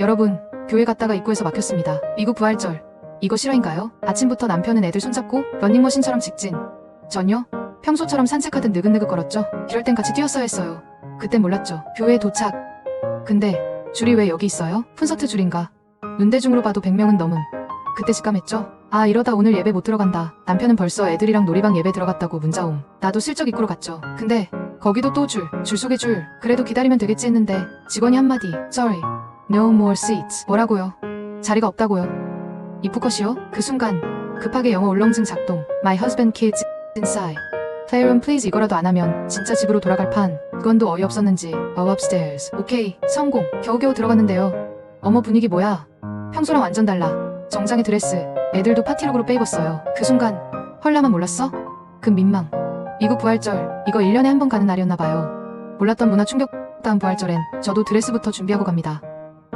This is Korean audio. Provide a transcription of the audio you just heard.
여러분, 교회 갔다가 입구에서 막혔습니다. 미국 부활절. 이거 실화인가요? 아침부터 남편은 애들 손잡고 런닝머신처럼 직진. 전혀 평소처럼 산책하듯 느긋느긋 걸었죠. 이럴 땐 같이 뛰었어야 했어요. 그땐 몰랐죠. 교회에 도착. 근데 줄이 왜 여기 있어요? 콘서트 줄인가? 눈대중으로 봐도 100명은 넘음. 그때 직감했죠. 아 이러다 오늘 예배 못 들어간다. 남편은 벌써 애들이랑 놀이방 예배 들어갔다고 문자 옴. 나도 슬쩍 입구로 갔죠. 근데 거기도 또 줄, 줄 속에 줄. 그래도 기다리면 되겠지 했는데 직원이 한마디. Sorry, no more seats. 뭐라고요? 자리가 없다고요. 입구컷이요? 그 순간 급하게 영어 울렁증 작동. My husband kids inside. Playroom please 이거라도 안 하면 진짜 집으로 돌아갈 판. 그건도 어이없었는지. Oh upstairs. 오케이 성공. 겨우겨우 들어갔는데요. 어머 분위기 뭐야? 평소랑 완전 달라. 정장에 드레스. 애들도 파티룩으로 빼입었어요. 그 순간 헐라만 몰랐어? 그 민망. 미국 부활절 이거 1년에 한 번 가는 날이었나 봐요. 몰랐던 문화 충격 다음 부활절엔 저도 드레스부터 준비하고 갑니다.